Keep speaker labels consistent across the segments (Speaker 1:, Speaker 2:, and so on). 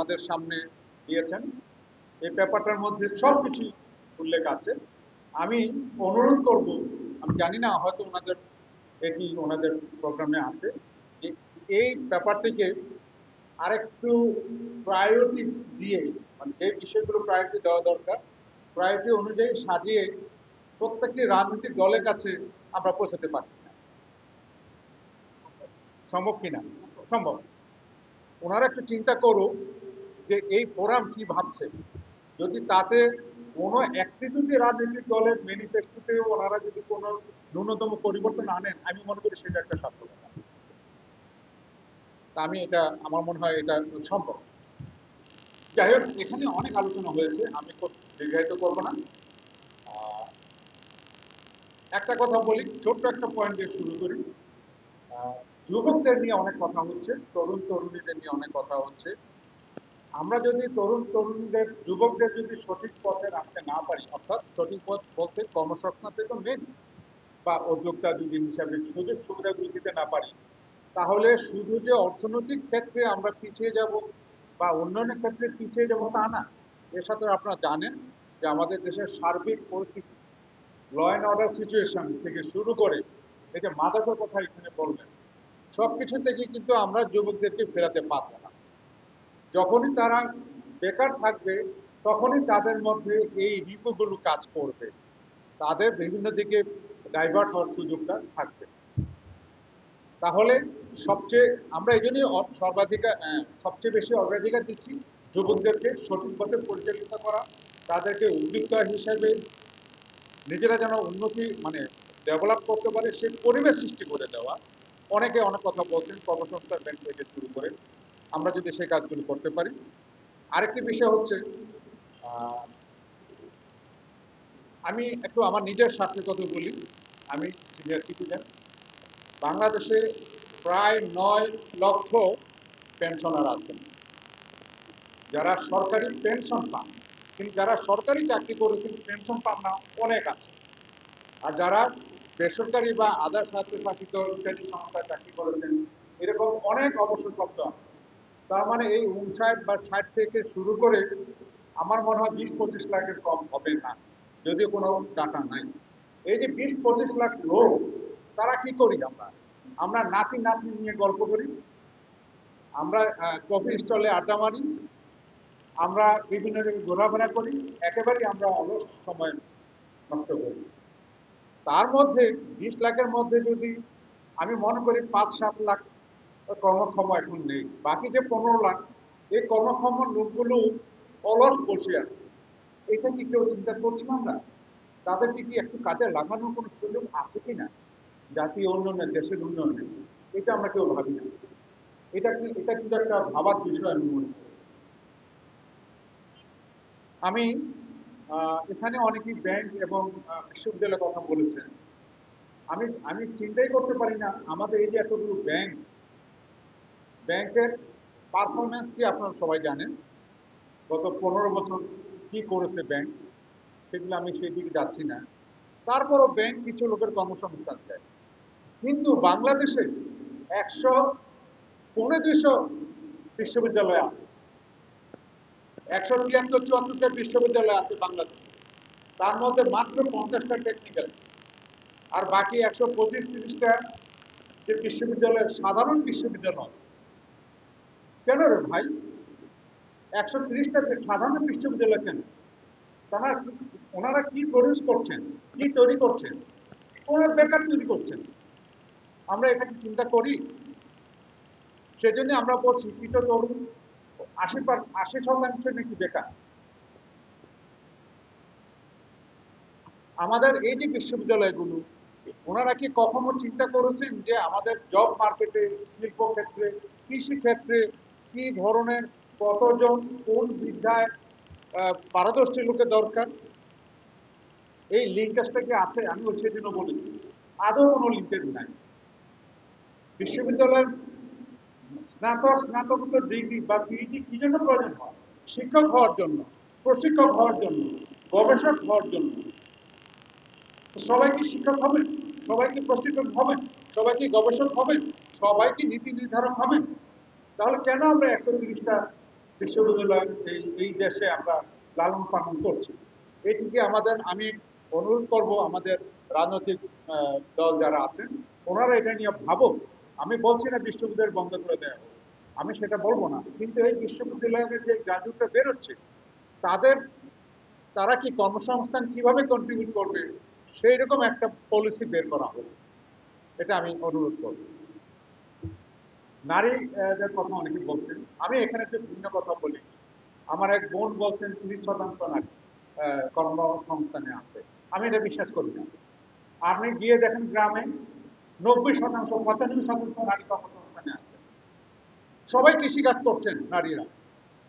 Speaker 1: আমাদের সামনে দিয়েছেন। এই পেপারটার মধ্যে সব কিছু উল্লেখ আছে। আমি অনুরোধ করব, আমি জানি না, হয়তো ওনাদের এটি ওনাদের প্রোগ্রামে আছে। যে এই ব্যাপারটিকে আরেকটু প্রায়োরিটি দিয়ে মানে যে বিষয়গুলো প্রায়োরিটি দেওয়া দরকার প্রায়োরিটি অনুযায়ী সাজিয়ে প্রত্যেকটি রাজনৈতিক দলের কাছে আমরা পৌঁছাতে পারি। না সম্ভব কিনা সম্ভব। ওনারা একটু চিন্তা করুক যে এই ফোরাম কি ভাবছে? যদি তাতে কোনো একটি দুটি রাজনৈতিক দলের ম্যানিফেস্টোতে ওনারা যদি কোনো ন্যূনতম পরিবর্তন আনেন, আমি মনে করি সেটা একটা সার্থকতা তা আমি এটা, আমার মনে হয় এটা সম্ভব। যাই হোক, এখানে অনেক আলোচনা হয়েছে, আমি খুব দীর্ঘায়িত করব না। একটা কথা বলি, ছোট্ট একটা পয়েন্ট দিয়ে শুরু করি। যুবকদের নিয়ে অনেক কথা হচ্ছে তরুণ তরুণীদের নিয়ে অনেক কথা হচ্ছে। আমরা যদি তরুণ তরুণদের, যুবকদের যদি সঠিক পথে রাখতে না পারি, অর্থাৎ সঠিক পথ বলতে কর্মসংস্থানতে তো মেন বা উদ্যোক্তা যদি হিসাবে সুযোগ সুবিধাগুলো দিতে না পারি, তাহলে শুধু যে অর্থনৈতিক ক্ষেত্রে আমরা পিছিয়ে যাব বা উন্নয়নের ক্ষেত্রে পিছিয়ে যাব তা না। এর সাথে আপনারা জানেন যে আমাদের দেশের সার্বিক পরিস্থিতি ল অ্যান্ড অর্ডার সিচুয়েশন থেকে শুরু করে, এই যে মাদকের কথা এখানে বললেন সব কিছু থেকে কিন্তু আমরা যুবকদেরকে ফেরাতে পারব না। যখনই তারা বেকার থাকবে, তখনই তাদের মধ্যে এই রিপুগুলো কাজ করবে। তাদের বিভিন্ন দিকে ডাইভার্ট হওয়ার সুযোগটা থাকবে। তাহলে সবচেয়ে, আমরা এই জন্যই সর্বাধিকার সবচেয়ে বেশি অগ্রাধিকার দিচ্ছি যুবকদেরকে সঠিক পথে পরিচালিত করা, তাদেরকে উদ্যোক্তা হিসেবে নিজেরা যেন উন্নতি মানে ডেভেলপ করতে পারে সে পরিবেশ সৃষ্টি করে দেওয়া। অনেকে অনেক কথা বলছেন, কর্মসংস্থান ব্যাংক থেকে শুরু করে। আমরা যদি সেই কাজগুলো করতে পারি। আরেকটি বিষয় হচ্ছে আমি একটু আমার নিজের স্বার্থের কথা বলি। আমি সিনিয়র সিটিজেন। বাংলাদেশে প্রায় নয় লক্ষ পেনশনার আছেন। যারা সরকারি পেনশন পান, কিন্তু যারা সরকারি চাকরি করেছেন, পেনশন পান না, অনেক আছে আর যারা বেসরকারি বা আধার স্বায়ত্তশাসিত ইত্যাদি সংস্থায় চাকরি করেছেন, এরকম অনেক অবসরপ্রাপ্ত আছে তার মানে এই উনষাট বা ষাট থেকে শুরু করে আমার মনে হয় বিশ পঁচিশ লাখের কম হবে না, যদিও কোনো ডাটা নাই। এই যে বিশ পঁচিশ লাখ লোক, তারা কি করি আমরা? আমরা নাতি নাতি নিয়ে গল্প করি। আমরা কফি স্টলে আড্ডা মারি। আমরা বিভিন্ন জায়গায় ঘোরাফেরা করি। একেবারেই আমরা অলস সময় নষ্ট করি। তার মধ্যে বিশ লাখের মধ্যে যদি আমি মনে করি পাঁচ সাত লাখ কর্মক্ষম এখন নেই। বাকি যে পনেরো লাখ, এই কর্মক্ষম লোকগুলো অলস বসে আছে। এটা কি কেউ চিন্তা করছি না তাদেরকে কি একটু কাজে লাগানোর কোনো সুযোগ আছে কিনা জাতীয় উন্নয়নে, দেশের উন্নয়নে। এটা আমরা কেউ ভাবি না। এটা কি, এটা কিন্তু একটা ভাবার বিষয় আমি মনে করি। আমি এখানে অনেকেই ব্যাংক এবং বিশ্ববিদ্যালয়ের কথা বলেছেন। আমি আমি চিন্তাই করতে পারি না, আমাদের এই যে এতগুলো ব্যাংক ব্যাংকের পারফরমেন্স কি আপনারা সবাই জানেন? গত পনেরো বছর কি করেছে ব্যাংক সেগুলো আমি সেই দিকে যাচ্ছি না। তারপরও ব্যাংক কিছু লোকের কর্মসংস্থান দেয়। কিন্তু বাংলাদেশে একশো পৌনে দুইশো বিশ্ববিদ্যালয় আছে। একশো তিয়াত্তর, চুয়াত্তরটা বিশ্ববিদ্যালয় আছে বাংলাদেশে। তার মধ্যে মাত্র পঞ্চাশটা টেকনিক্যাল আর বাকি একশো পঁচিশ, তিরিশটা যে বিশ্ববিদ্যালয় সাধারণ বিশ্ববিদ্যালয় কেন রে ভাই? একশো তিরিশটা সাধারণ বিশ্ববিদ্যালয় কেন? তারা ওনারা কি প্রডিউস করছেন? কি তৈরি করছেন? ওনারা বেকার তৈরি করছেন? আমরা কি চিন্তা করি। সেজন্য আমরা বলছি শিক্ষিত তরুণ আশি আশি শতাংশ নাকি বেকার? আমাদের এই যে বিশ্ববিদ্যালয়গুলো, ওনারা কি কখনো চিন্তা করেছেন যে আমাদের জব মার্কেটে শিল্প ক্ষেত্রে কৃষি ক্ষেত্রে কি ধরনের কতজন কোন বিদ্যায় পারদর্শী লোকের দরকার? এই লিঙ্কেজটা কি আছে? আমি ওই সেদিনও বলেছি। আদৌ কোনো লিঙ্কেজ নাই। বিশ্ববিদ্যালয়ের স্নাতক, স্নাতকোত্তর ডিগ্রি বা পিএইচডি কি জন্য প্রয়োজন হয়? শিক্ষক হওয়ার জন্য, প্রশিক্ষক হওয়ার জন্য, গবেষক হওয়ার জন্য। সবাই কি শিক্ষক হবেন সবাই কি প্রশিক্ষক হবেন সবাই কি গবেষক হবেন সবাই কি নীতি নির্ধারক হবেন তাহলে কেন আমরা একশো তিরিশটা বিশ্ববিদ্যালয় এই এই দেশে আমরা লালন পালন করছি? এটিকে আমাদের, আমি অনুরোধ করব আমাদের রাজনৈতিক দল যারা আছেন, ওনারা এটা নিয়ে ভাবুক। আমি বলছি না বিশ্ববিদ্যালয় বন্ধ করে দেওয়া আমি সেটা বলব না। কিন্তু এই বিশ্ববিদ্যালয়ের যে গ্রাজুয়েটরা বেরোচ্ছে, তাদের, তারা কি কর্মসংস্থান কীভাবে কন্ট্রিবিউট করবে সেই রকম একটা পলিসি বের করা হোক। এটা আমি অনুরোধ করব। নারীদের কথা অনেকে বলছেন। আমি এখানে একটু ভিন্ন কথা বলি, আমার এক বোন বলছেন তিরিশ শতাংশ নারী কর্মসংস্থানে আছে। আমি এটা বিশ্বাস করি না। আপনি গিয়ে দেখেন গ্রামে নব্বই শতাংশ, পঁচানব্বই শতাংশ নারী কর্মসংস্থানে আছে। সবাই কৃষিকাজ করছেন নারীরা।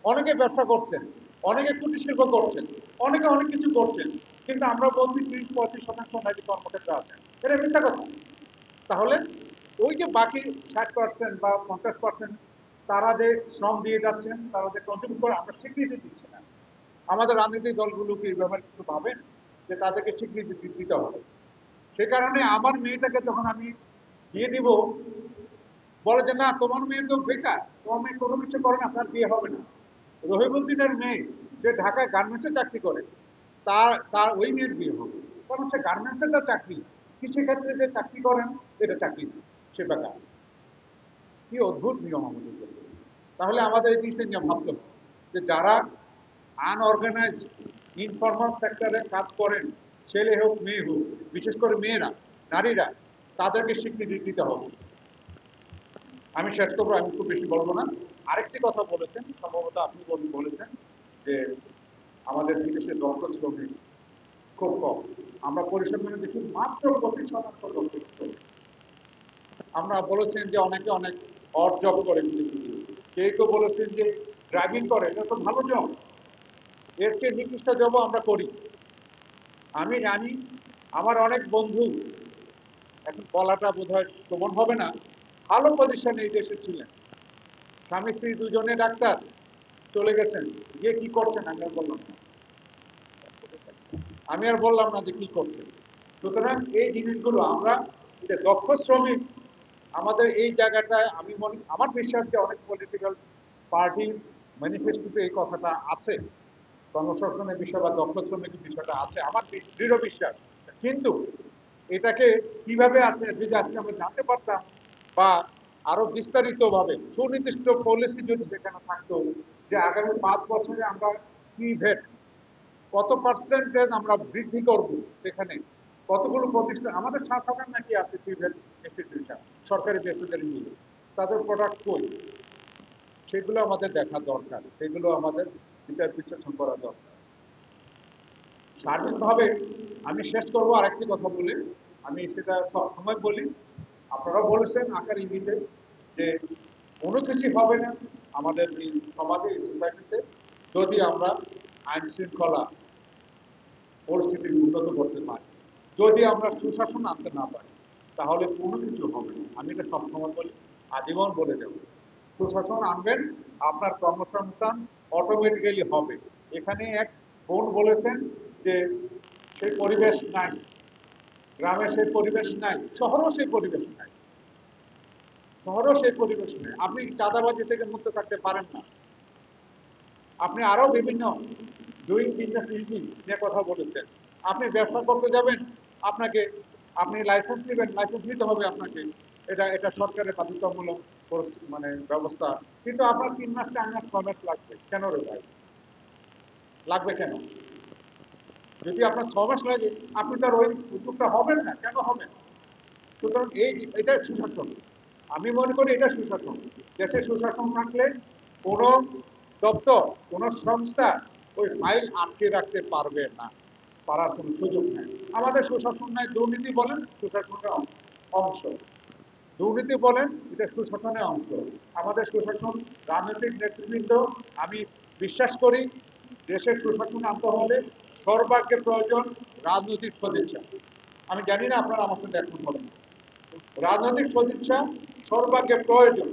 Speaker 1: অনেকে ব্যবসা করছেন, অনেকে কুটির শিল্প করছেন, অনেকে অনেক কিছু করছেন। কিন্তু আমরা বলছি ত্রিশ, পঁয়ত্রিশ শতাংশ নারী কর্মক্ষেত্রে আছেন। এটা মিথ্যা কথা। তাহলে ওই যে বাকি ষাট পার্সেন্ট বা পঞ্চাশ পার্সেন্ট তারা যে শ্রম দিয়ে যাচ্ছেন, তারা যে কন্ট্রিবিউট করে, আমরা স্বীকৃতি দিচ্ছি না। আমাদের রাজনৈতিক দলগুলোকে এই ব্যাপারে একটু ভাবেন? যে তাদেরকে স্বীকৃতি দিতে হবে। সে কারণে আমার মেয়েটাকে তখন আমি দিয়ে দিব, বলে যে, না, তোমার মেয়ে তো বেকার, তোমার মেয়ে কোনো কিছু করে না, তার বিয়ে হবে না। রহিমুদ্দিনের মেয়ে যে ঢাকায় গার্মেন্টসে চাকরি করে, তার তার ওই মেয়ের বিয়ে হবে। কারণ সে গার্মেন্টসের চাকরি। কৃষিক্ষেত্রে যে চাকরি করেন, এটা চাকরি না, সে বেকার কি অদ্ভুত নিয়ম আমাদের দেশে। তাহলে আমাদের এই জিনিসটা নিয়ে ভাবতে হবে যে যারা আনঅর্গানাইজ ইনফর্মাল সেক্টরে কাজ করেন ছেলে হোক মেয়ে হোক বিশেষ করে মেয়েরা নারীরা তাদেরকে স্বীকৃতি দিতে হবে। আমি শেষ করব আমি খুব বেশি বলব না। আরেকটি কথা বলেছেন সম্ভবত আপনি বল- বলেছেন যে আমাদের বিদেশে দক্ষ শ্রমিক খুব কম। আমরা পরিসংখ্যানে দেখি মাত্র পঁচিশ শতাংশ দক্ষ শ্রমিক আমরা বলেছেন যে অনেকে অনেক অড জব করে বিদেশে। কেউ কেউ বলেছেন যে ড্রাইভিং করে, এটা তো ভালো জব এর চেয়ে নিকৃষ্ট জবও আমরা করি। আমি জানি আমার অনেক বন্ধু, এখন বলাটা বোধ হয় প্রবণ হবে না, ভালো পজিশনে এই দেশে ছিলেন। স্বামী, স্ত্রী দুজনে ডাক্তার, চলে গেছেন। গিয়ে কি করছেন? আমি আর বললাম না। আমি আর বললাম না যে কি করছেন। সুতরাং এই জিনিসগুলো আমরা দক্ষ শ্রমিক আমাদের এই জায়গাটায় আমি মনে, আমার বিশ্বাস যে অনেক পলিটিক্যাল পার্টির ম্যানিফেস্টোতে এই কথাটা আছে। কর্মসংস্থানের বিষয় বা দক্ষ শ্রমিকের বিষয়টা আছে। আমার দৃঢ় বিশ্বাস। কিন্তু এটাকে কীভাবে আছে যদি আজকে আমরা জানতে পারতাম বা আরও বিস্তারিতভাবে সুনির্দিষ্ট পলিসি যদি সেখানে থাকতো যে আগামী পাঁচ বছরে আমরা কি ভেট কত পার্সেন্টেজ আমরা বৃদ্ধি করব সেখানে কতগুলো প্রতিষ্ঠান আমাদের সাত হাজার নাকি আছে ইনস্টিটিউশন সরকারি বেসরকারি মিলে তাদের প্রোডাক্ট কই? সেগুলো আমাদের দেখা দরকার, সেগুলো আমাদের বিচার বিশ্লেষণ করা দরকার। সার্বিকভাবে আমি শেষ করব, আরেকটি কথা বলে। আমি সেটা সব সময় বলি, আপনারা বলেছেন আকার ইঙ্গিতে যে কোনো কিছু হবে না আমাদের এই সমাজে, এই সোসাইটিতে যদি আমরা আইন শৃঙ্খলা পরিস্থিতি উন্নত করতে পারি। যদি আমরা সুশাসন আনতে না পারি, তাহলে কোনো কিছু হবে না। আমি এটা সবসময় বলি, আজীবন বলে যাব সুশাসন আনবেন, আপনার কর্মসংস্থান অটোমেটিক্যালি হবে। এখানে এক বোন বলেছেন যে সেই পরিবেশ নাই, গ্রামে সেই পরিবেশ নাই, শহরেও সেই পরিবেশ নাই। শহরেও সেই পরিবেশ নেই। আপনি চাঁদাবাজি থেকে মুক্ত থাকতে পারেন না। আপনি আরও বিভিন্ন ডুইং বিজনেস ইজি নিয়ে কথা বলেছেন। আপনি ব্যবসা করতে যাবেন আপনাকে, আপনি লাইসেন্স নেবেন লাইসেন্স নিতে হবে আপনাকে। এটা এটা সরকারের বাধ্যতামূলক মানে ব্যবস্থা। কিন্তু আপনার তিন মাস, চার মাস মাস লাগবে। কেন রে ভাই? লাগবে কেন? যদি আপনার ছ মাস লাগে, আপনি তার ওই উদ্যোগটা হবেন না। কেন হবেন? সুতরাং এই এটা সুশাসন। আমি মনে করি এটা সুশাসন। দেশে সুশাসন থাকলে কোনো দপ্তর, কোনো সংস্থা ওই ফাইল আটকে রাখতে পারবে না। পারার কোনো সুযোগ নেই। আমাদের সুশাসন নাই, দুর্নীতি বলেন সুশাসনের অংশ। দুর্নীতি বলেন, এটা সুশাসনের অংশ। আমাদের সুশাসন রাজনৈতিক নেতৃবৃন্দ, আমি বিশ্বাস করি, দেশের সুশাসন আনতে হলে সর্বাগ্যে প্রয়োজন রাজনৈতিক সদিচ্ছা। আমি জানি না আপনারা আমার সাথে এখন বলেন। রাজনৈতিক সদিচ্ছা সর্বাগ্যে প্রয়োজন।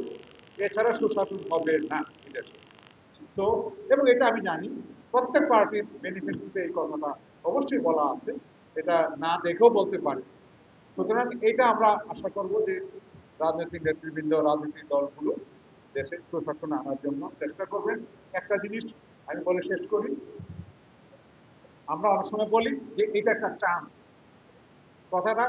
Speaker 1: এছাড়া সুশাসন হবে না এদেশে। তো এবং এটা আমি জানি, প্রত্যেক পার্টির ম্যানিফেস্টোতে এই কথাটা অবশ্যই বলা আছে, এটা না দেখেও বলতে পারি। সুতরাং এটা আমরা আশা করব যে রাজনৈতিক নেতৃবৃন্দ, রাজনৈতিক দলগুলো দেশের প্রশাসন আনার জন্য চেষ্টা করবেন। একটা জিনিস আমি বলে শেষ করি, আমরা অনেক সময় বলি যে এটা একটা চান্স কথাটা